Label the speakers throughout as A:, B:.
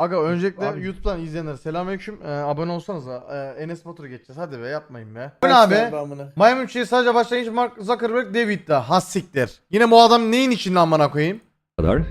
A: Aga öncelikle
B: Abi-
A: YouTube'dan izleyenler selamünaleyküm. Ee, abone olsanız da Enes Batur'u geçeceğiz. Hadi be yapmayın be. Bu ne abi? Maymun çiğ sadece başlangıç Mark Zuckerberg dev iddia. Has siktir. Yine bu adam neyin içinde amına koyayım?
C: kadar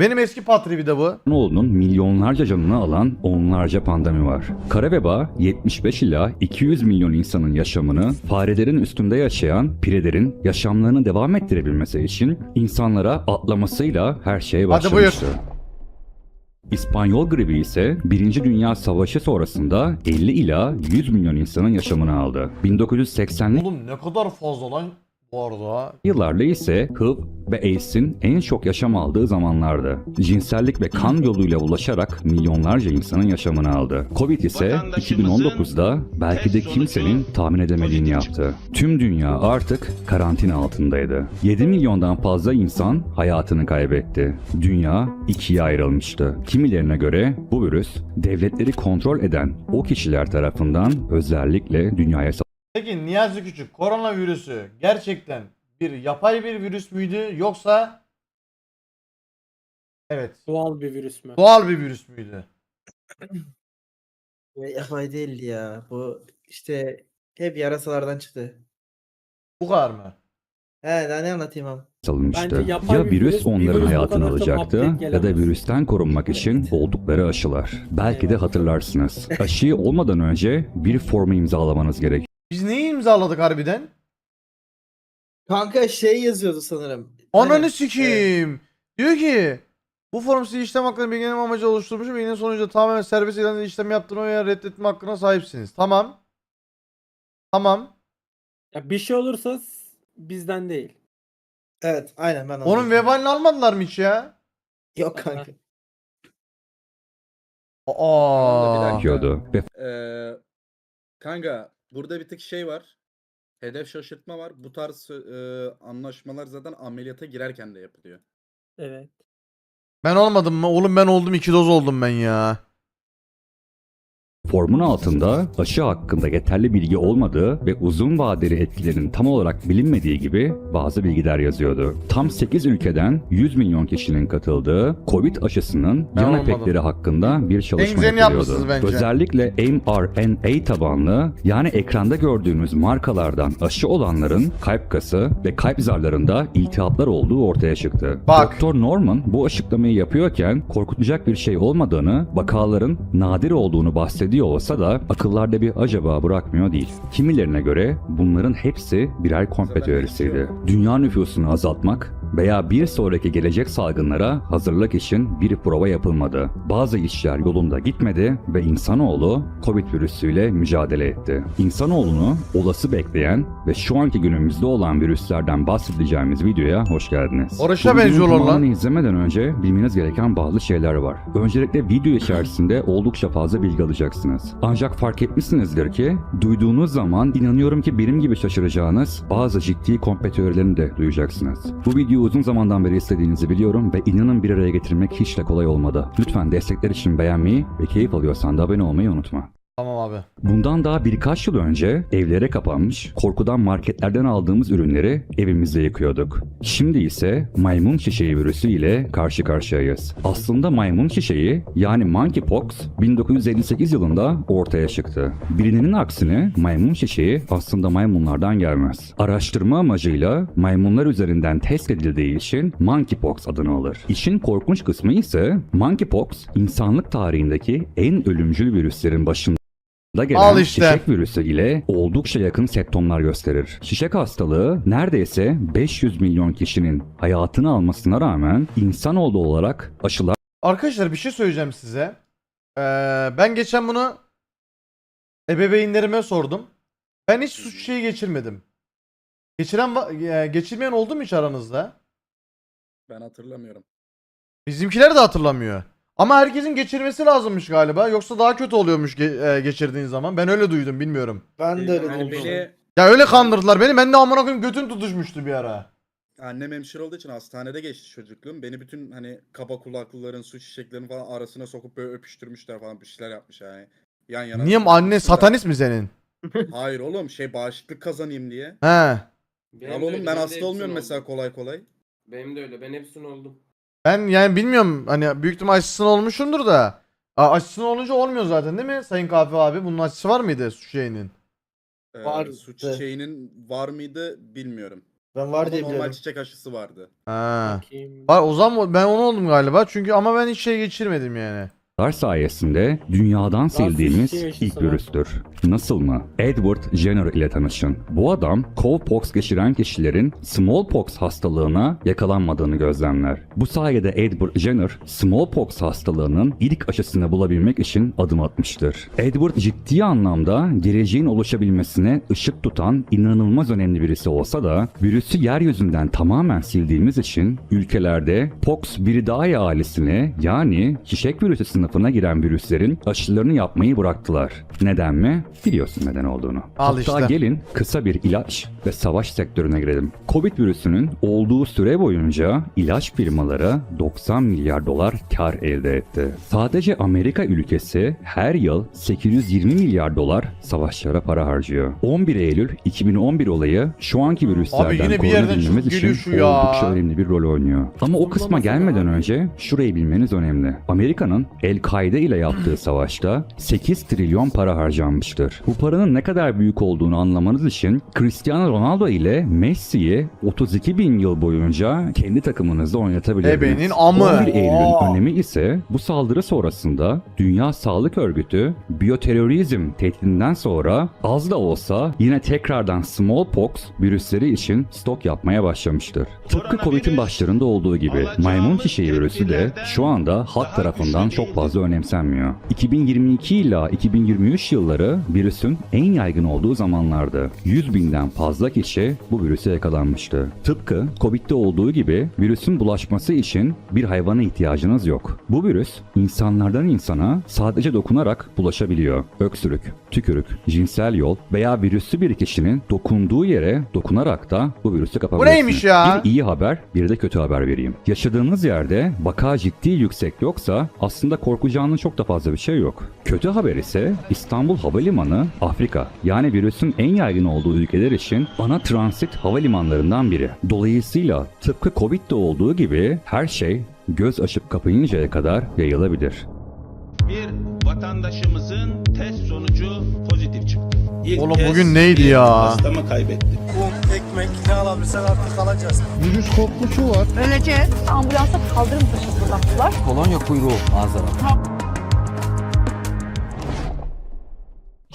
A: Benim eski patri bir de bu.
C: insanoğlunun milyonlarca canını alan onlarca pandemi var. Kara veba 75 ila 200 milyon insanın yaşamını, farelerin üstünde yaşayan pirelerin yaşamlarını devam ettirebilmesi için insanlara atlamasıyla her şeye
A: Hadi buyur.
C: İspanyol gribi ise 1. Dünya Savaşı sonrasında 50 ila 100 milyon insanın yaşamını aldı. 1980'li
A: Oğlum ne kadar fazla lan bu arada.
C: Yıllarla ise HIV ve AIDS'in en çok yaşam aldığı zamanlardı. Cinsellik ve kan yoluyla ulaşarak milyonlarca insanın yaşamını aldı. Covid ise 2019'da belki de kimsenin tahmin edemediğini yaptı. Tüm dünya artık karantina altındaydı. 7 milyondan fazla insan hayatını kaybetti. Dünya ikiye ayrılmıştı. Kimilerine göre bu virüs devletleri kontrol eden o kişiler tarafından özellikle dünyaya
A: Peki Niyazi Küçük koronavirüsü gerçekten bir yapay bir virüs müydü yoksa Evet.
B: Doğal bir virüs mü?
A: Doğal bir virüs müydü?
D: Ya Yapay değildi ya. Bu işte hep yarasalardan çıktı.
A: Bu kadar mı?
D: He daha ne anlatayım abi?
C: salınmıştı.
B: Bence yapay
C: Ya
B: bir
C: virüs onların
B: virüs
C: hayatını
B: çok
C: alacaktı ya da
B: gelemez.
C: virüsten korunmak için oldukları aşılar. Belki de hatırlarsınız. Aşıyı olmadan önce bir formu imzalamanız gerek.
A: Biz neyi imzaladık harbiden?
D: Kanka şey yazıyordu sanırım.
A: Ananı
D: Aynen.
A: sikeyim. Diyor ki bu form size işlem hakkını bilgilenme amacı oluşturmuş ve yine sonucunda tamamen serbest ilan işlem yaptırma veya reddetme hakkına sahipsiniz. Tamam. Tamam.
B: Ya bir şey olursa s- bizden değil.
D: Evet aynen ben
A: Onun
D: anladım.
A: vebalini almadılar mı hiç ya?
D: Yok kanka.
A: Aa.
C: Gerekiyordu. Ve
E: Ee, kanka burada bir tık şey var. Hedef şaşırtma var. Bu tarz e, anlaşmalar zaten ameliyata girerken de yapılıyor.
B: Evet.
A: Ben olmadım mı? Oğlum ben oldum iki doz oldum ben ya.
C: Formun altında aşı hakkında yeterli bilgi olmadığı ve uzun vadeli etkilerinin tam olarak bilinmediği gibi bazı bilgiler yazıyordu. Tam 8 ülkeden 100 milyon kişinin katıldığı Covid aşısının
A: Ben
C: yan
A: olmadım.
C: efektleri hakkında bir çalışma yapılıyordu. Özellikle mRNA tabanlı yani ekranda gördüğünüz markalardan aşı olanların kalp kası ve kalp zarlarında iltihaplar olduğu ortaya çıktı.
A: Bak.
C: Doktor Norman bu açıklamayı yapıyorken korkutacak bir şey olmadığını, vakaların nadir olduğunu bahsediyor olsa da akıllarda bir acaba bırakmıyor değil. Kimilerine göre bunların hepsi birer komple teorisiydi. Dünya nüfusunu azaltmak veya bir sonraki gelecek salgınlara hazırlık için bir prova yapılmadı. Bazı işler yolunda gitmedi ve insanoğlu Covid virüsüyle mücadele etti. İnsanoğlunu olası bekleyen ve şu anki günümüzde olan virüslerden bahsedeceğimiz videoya hoş geldiniz. Videonun
A: benziyorlar lan.
C: izlemeden önce bilmeniz gereken bazı şeyler var. Öncelikle video içerisinde oldukça fazla bilgi alacaksınız. Ancak fark etmişsinizdir ki duyduğunuz zaman inanıyorum ki benim gibi şaşıracağınız bazı ciddi komple teorilerini de duyacaksınız. Bu videoyu uzun zamandan beri istediğinizi biliyorum ve inanın bir araya getirmek hiç de kolay olmadı. Lütfen destekler için beğenmeyi ve keyif alıyorsan da abone olmayı unutma.
A: Tamam abi.
C: Bundan daha birkaç yıl önce evlere kapanmış, korkudan marketlerden aldığımız ürünleri evimizde yıkıyorduk. Şimdi ise maymun çiçeği virüsü ile karşı karşıyayız. Aslında maymun çiçeği yani monkeypox 1958 yılında ortaya çıktı. Bilinenin aksine maymun çiçeği aslında maymunlardan gelmez. Araştırma amacıyla maymunlar üzerinden test edildiği için monkeypox adını alır. İşin korkunç kısmı ise monkeypox insanlık tarihindeki en ölümcül virüslerin başında da gelen
A: Al işte.
C: çiçek virüsü ile oldukça yakın semptomlar gösterir. Çiçek hastalığı neredeyse 500 milyon kişinin hayatını almasına rağmen insanoğlu olarak aşılar
A: Arkadaşlar bir şey söyleyeceğim size. Ee, ben geçen bunu ebeveynlerime sordum. Ben hiç suç şeyi geçirmedim. Geçiren va- e, geçirmeyen oldu mu hiç aranızda?
E: Ben hatırlamıyorum.
A: Bizimkiler de hatırlamıyor. Ama herkesin geçirmesi lazımmış galiba. Yoksa daha kötü oluyormuş ge- e, geçirdiğin zaman. Ben öyle duydum bilmiyorum.
D: Ben de öyle
E: Yani
D: duydum.
E: beni
A: Ya öyle kandırdılar beni. Ben de amına koyayım götüm tutuşmuştu bir ara.
E: annem hemşire olduğu için hastanede geçti çocukluğum. Beni bütün hani kaba kulaklıların, su çiçeklerinin falan arasına sokup böyle öpüştürmüşler falan bir şeyler yapmış yani. Yan yana.
A: Niye anne satanist mi senin?
E: Hayır oğlum şey bağışıklık kazanayım diye.
A: He.
E: Al
F: Benim de
E: oğlum
F: öyle,
E: ben
F: de
E: hasta
F: hepsini
E: olmuyorum mesela
F: oldum.
E: kolay kolay.
F: Benim de öyle. Ben hepsini oldum.
A: Ben yani bilmiyorum hani büyük ihtimal aşısını olmuşumdur da Aa, aşısını olunca olmuyor zaten değil mi Sayın Kahve abi? Bunun aşısı var mıydı su şeyinin?
E: Ee,
D: Vardı.
E: Su çiçeğinin var mıydı bilmiyorum.
D: Ben var
E: Ama
D: diye
E: normal
D: biliyorum.
E: çiçek aşısı vardı.
A: Ha.
B: Bakayım.
A: Var, o zaman ben onu oldum galiba. Çünkü ama ben hiç şey geçirmedim yani.
C: Sayesinde dünyadan sildiğimiz
B: aşısı
C: ilk virüstür. Nasıl mı? Edward Jenner ile tanışın. Bu adam cowpox geçiren kişilerin smallpox hastalığına yakalanmadığını gözlemler. Bu sayede Edward Jenner smallpox hastalığının ilk aşısını bulabilmek için adım atmıştır. Edward ciddi anlamda geleceğin oluşabilmesine ışık tutan inanılmaz önemli birisi olsa da virüsü yeryüzünden tamamen sildiğimiz için ülkelerde pox viridae ailesine yani şişek virüsü sınıfına giren virüslerin aşılarını yapmayı bıraktılar. Neden mi? Biliyorsun neden olduğunu.
A: Al
C: Hatta
A: işte.
C: gelin kısa bir ilaç ve savaş sektörüne girelim. Covid virüsünün olduğu süre boyunca ilaç firmaları 90 milyar dolar kar elde etti. Sadece Amerika ülkesi her yıl 820 milyar dolar savaşlara para harcıyor. 11 Eylül 2011 olayı şu anki virüslerden
A: yerden
C: korunabilmemiz için oldukça önemli bir rol oynuyor. Ama o kısma gelmeden önce şurayı bilmeniz önemli. Amerika'nın El-Kaide ile yaptığı savaşta 8 trilyon para harcanmıştır. Bu paranın ne kadar büyük olduğunu anlamanız için Cristiano Ronaldo ile Messi'yi 32 bin yıl boyunca kendi takımınızda oynatabilirsiniz.
A: Ebenin amı.
C: 11 Eylül'ün
A: Aa.
C: önemi ise bu saldırı sonrasında Dünya Sağlık Örgütü biyoterörizm tehdidinden sonra az da olsa yine tekrardan smallpox virüsleri için stok yapmaya başlamıştır. Tıpkı Covid'in başlarında olduğu gibi maymun çiçeği virüsü de şu anda halk tarafından çok fazla önemsenmiyor. 2022 ila 2023 yılları virüsün en yaygın olduğu zamanlardı. 100 binden fazla kişi bu virüse yakalanmıştı. Tıpkı Covid'de olduğu gibi virüsün bulaşması için bir hayvana ihtiyacınız yok. Bu virüs insanlardan insana sadece dokunarak bulaşabiliyor. Öksürük, tükürük, cinsel yol veya virüslü bir kişinin dokunduğu yere dokunarak da bu virüsü kapabilirsiniz.
A: neymiş ya?
C: Bir iyi haber, bir de kötü haber vereyim. Yaşadığınız yerde vaka ciddi yüksek yoksa aslında korkacağınız çok da fazla bir şey yok. Kötü haber ise İstanbul Havalimanı Afrika yani virüsün en yaygın olduğu ülkeler için ana transit havalimanlarından biri. Dolayısıyla tıpkı Covid'de olduğu gibi her şey göz açıp kapayıncaya kadar yayılabilir.
F: bir vatandaşımızın test sonucu. İlk
A: Oğlum
F: kez
A: bugün neydi
F: bir
A: ya?
F: Hastamı kaybettim.
G: Un, ekmek ne alabilirsen artık alacağız.
H: Virüs korkusu var.
I: Öleceğiz. Ambulansa kaldırım taşı fırlattılar.
H: Kolonya kuyruğu manzara.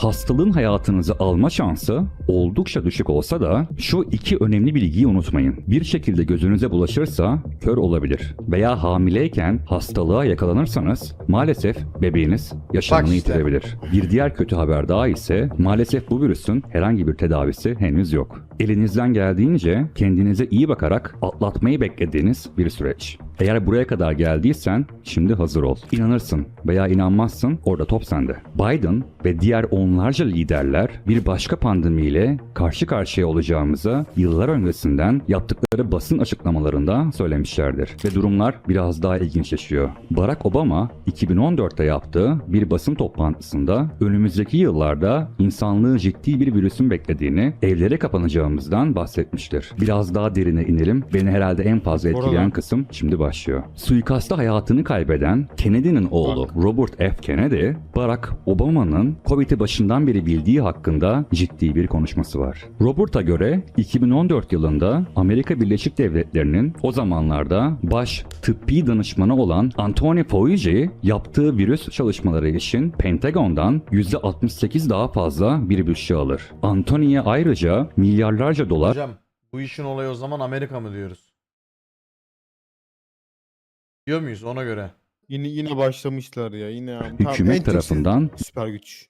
C: Hastalığın hayatınızı alma şansı oldukça düşük olsa da şu iki önemli bilgiyi unutmayın. Bir şekilde gözünüze bulaşırsa kör olabilir. Veya hamileyken hastalığa yakalanırsanız maalesef bebeğiniz yaşamını
A: işte.
C: yitirebilir. Bir diğer kötü haber daha ise maalesef bu virüsün herhangi bir tedavisi henüz yok. Elinizden geldiğince kendinize iyi bakarak atlatmayı beklediğiniz bir süreç. Eğer buraya kadar geldiysen şimdi hazır ol. İnanırsın veya inanmazsın orada top sende. Biden ve diğer onlarca liderler bir başka pandemiyle karşı karşıya olacağımızı yıllar öncesinden yaptıkları basın açıklamalarında söylemişlerdir. Ve durumlar biraz daha ilginçleşiyor. Barack Obama 2014'te yaptığı bir basın toplantısında önümüzdeki yıllarda insanlığı ciddi bir virüsün beklediğini, evlere kapanacağımızdan bahsetmiştir. Biraz daha derine inelim. Beni herhalde en fazla etkileyen kısım şimdi başlıyor. Suikasta hayatını kaybeden Kennedy'nin oğlu Robert F. Kennedy, Barack Obama'nın Covid'i başından beri bildiği hakkında ciddi bir konuşması var. Robert'a göre 2014 yılında Amerika Birleşik Devletleri'nin o zamanlarda baş tıbbi danışmanı olan Anthony Fauci yaptığı virüs çalışmaları için Pentagon'dan %68 daha fazla bir bütçe alır. Anthony'ye ayrıca milyarlarca dolar
A: Hocam bu işin olayı o zaman Amerika mı diyoruz? Diyor muyuz ona göre?
H: Yine yine başlamışlar ya yine.
C: Hükümet
H: tek
C: tarafından
H: süper güç.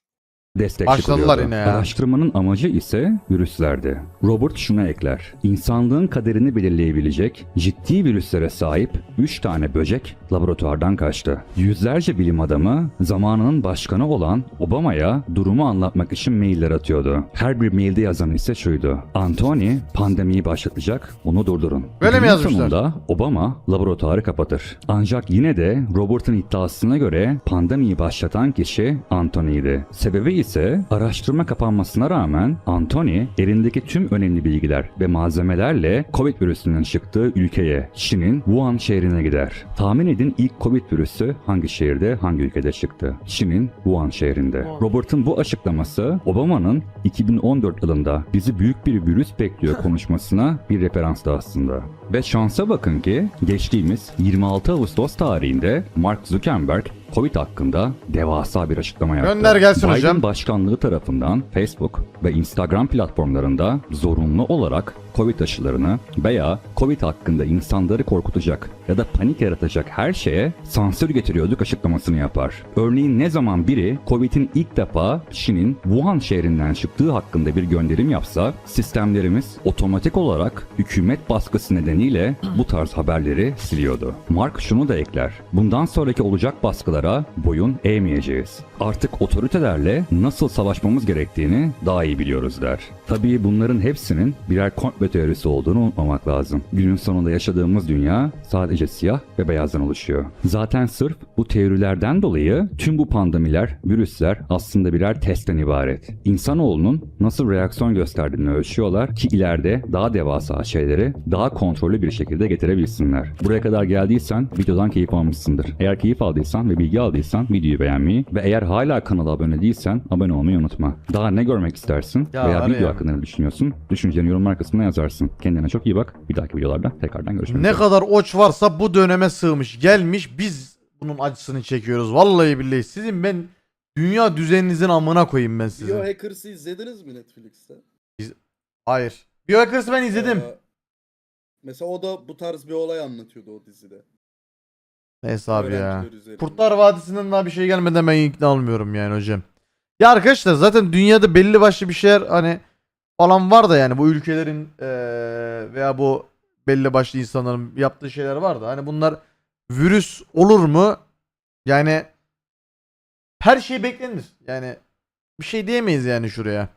C: Destek
A: Başladılar yine ya.
C: Araştırmanın amacı ise virüslerdi. Robert şuna ekler. İnsanlığın kaderini belirleyebilecek ciddi virüslere sahip 3 tane böcek laboratuvardan kaçtı. Yüzlerce bilim adamı zamanının başkanı olan Obama'ya durumu anlatmak için mailler atıyordu. Her bir mailde yazan ise şuydu. Anthony pandemiyi başlatacak, onu durdurun.
A: Böyle mi yazmışlar?
C: sonunda Obama laboratuvarı kapatır. Ancak yine de Robert'ın iddiasına göre pandemiyi başlatan kişi Anthony'ydi. Sebebi ise araştırma kapanmasına rağmen Anthony elindeki tüm önemli bilgiler ve malzemelerle Covid virüsünün çıktığı ülkeye, Çin'in Wuhan şehrine gider. Tahmin edin ilk Covid virüsü hangi şehirde, hangi ülkede çıktı? Çin'in Wuhan şehrinde. Robert'ın bu açıklaması Obama'nın 2014 yılında bizi büyük bir virüs bekliyor konuşmasına bir referanstı aslında. Ve şansa bakın ki geçtiğimiz 26 Ağustos tarihinde Mark Zuckerberg Covid hakkında devasa bir açıklama yaptı.
A: Gönder gelsin
C: Biden
A: hocam.
C: başkanlığı tarafından Facebook ve Instagram platformlarında zorunlu olarak Covid aşılarını veya Covid hakkında insanları korkutacak ya da panik yaratacak her şeye sansür getiriyorduk açıklamasını yapar. Örneğin ne zaman biri Covid'in ilk defa Çin'in Wuhan şehrinden çıktığı hakkında bir gönderim yapsa sistemlerimiz otomatik olarak hükümet baskısı nedeniyle bu tarz haberleri siliyordu. Mark şunu da ekler. Bundan sonraki olacak baskılara boyun eğmeyeceğiz. Artık otoritelerle nasıl savaşmamız gerektiğini daha iyi biliyoruz der. Tabii bunların hepsinin birer komplo teorisi olduğunu unutmamak lazım. Günün sonunda yaşadığımız dünya sadece siyah ve beyazdan oluşuyor. Zaten sırf bu teorilerden dolayı tüm bu pandemiler, virüsler aslında birer testten ibaret. İnsanoğlunun nasıl reaksiyon gösterdiğini ölçüyorlar ki ileride daha devasa şeyleri daha kontrollü bir şekilde getirebilsinler. Buraya kadar geldiysen videodan keyif almışsındır. Eğer keyif aldıysan ve bilgi aldıysan videoyu beğenmeyi ve eğer hala kanala abone değilsen abone olmayı unutma. Daha ne görmek istersin
A: Ya
C: veya video
A: ya.
C: hakkında ne düşünüyorsun? Düşünceni yorumlar kısmına yazarsın. Kendine çok iyi bak. Bir dahaki videolarda tekrardan görüşmek
A: Ne
C: üzere.
A: kadar oç varsa bu döneme sığmış gelmiş biz bunun acısını çekiyoruz. Vallahi billahi sizin ben dünya düzeninizin amına koyayım ben sizin.
E: Biohackers'ı izlediniz mi Netflix'te?
A: Hayır. Biohackers'ı ben izledim.
E: Ee, mesela o da bu tarz bir olay anlatıyordu o dizide.
A: Neyse abi ya.
E: Öğrenciler üzerinde.
A: Kurtlar Vadisi'nden daha bir şey gelmeden ben ikna olmuyorum yani hocam. Ya arkadaşlar zaten dünyada belli başlı bir şeyler hani falan var da yani bu ülkelerin veya bu belli başlı insanların yaptığı şeyler var da hani bunlar virüs olur mu? Yani her şey beklenir. Yani bir şey diyemeyiz yani şuraya.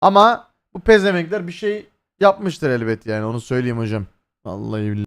A: Ama bu pezemekler bir şey yapmıştır elbet yani onu söyleyeyim hocam. Vallahi billahi.